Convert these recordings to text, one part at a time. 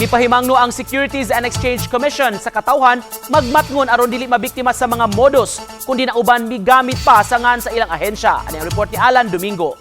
Mipahimangno ang Securities and Exchange Commission sa katawhan magmatngon aron dili mabiktima sa mga modus kundi na uban migamit pa sa ngan sa ilang ahensya. Ano ang report ni Alan Domingo?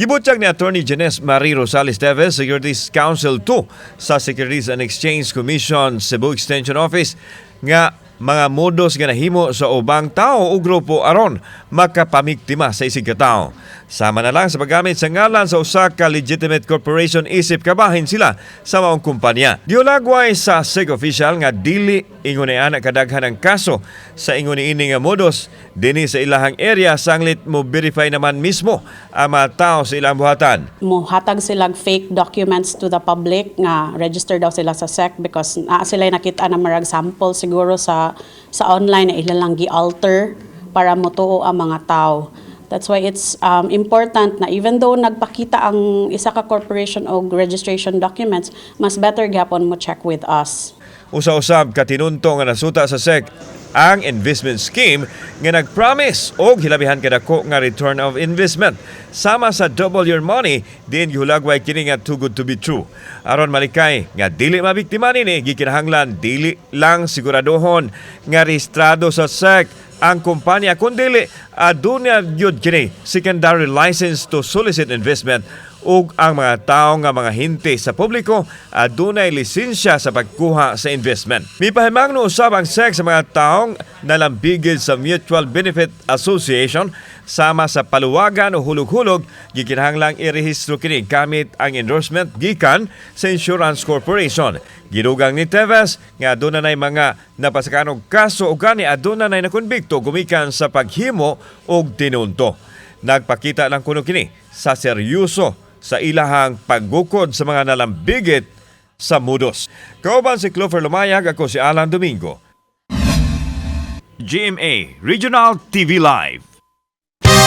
Gibutyag ni Attorney Jenes Marie Rosales Teves, Securities Council 2 sa Securities and Exchange Commission Cebu Extension Office nga mga modus nga nahimo sa ubang tao o grupo aron makapamiktima sa isig katao. Sama na lang sa paggamit sa ngalan sa usa ka legitimate corporation isip kabahin sila sa maong kumpanya. Diolagway sa SEC official nga dili anak kadaghan ang kaso sa ingon ni ini nga modus dinhi sa ilahang area sanglit mo verify naman mismo ang mga tao sa ilang buhatan. muhatag silang fake documents to the public nga register daw sila sa SEC because naa sila nakita na marag sample siguro sa sa online na ilalang gi-alter para motuo ang mga tao. That's why it's um, important na even though nagpakita ang isa ka corporation o registration documents, mas better gyapon mo check with us. Usa-usab katinunto nga nasuta sa SEC ang investment scheme nga nag-promise og hilabihan kadako nga return of investment. Sama sa double your money, din gihulagway kini nga too good to be true. Aron malikay nga dili mabiktima nini gikinahanglan dili lang siguradohon nga rehistrado sa SEC ang kumpanya kundi aduna gyud kini secondary license to solicit investment ug ang mga tao nga mga hinti sa publiko adunay lisensya sa pagkuha sa investment. Mipahimang usab ang SEC sa mga taong nalambigid sa Mutual Benefit Association sama sa paluwagan o hulog-hulog gikinahanglang irehistro kini gamit ang endorsement gikan sa Insurance Corporation. Gidugang ni Teves nga aduna nay mga napasakanog kaso ug gani aduna nay nakonbikto gumikan sa paghimo og tinunto. Nagpakita lang kuno kini sa seryoso sa ilahang paggukod sa mga nalambigit sa mudos. Kauban si Clover Lumayag, ako si Alan Domingo. GMA Regional TV Live.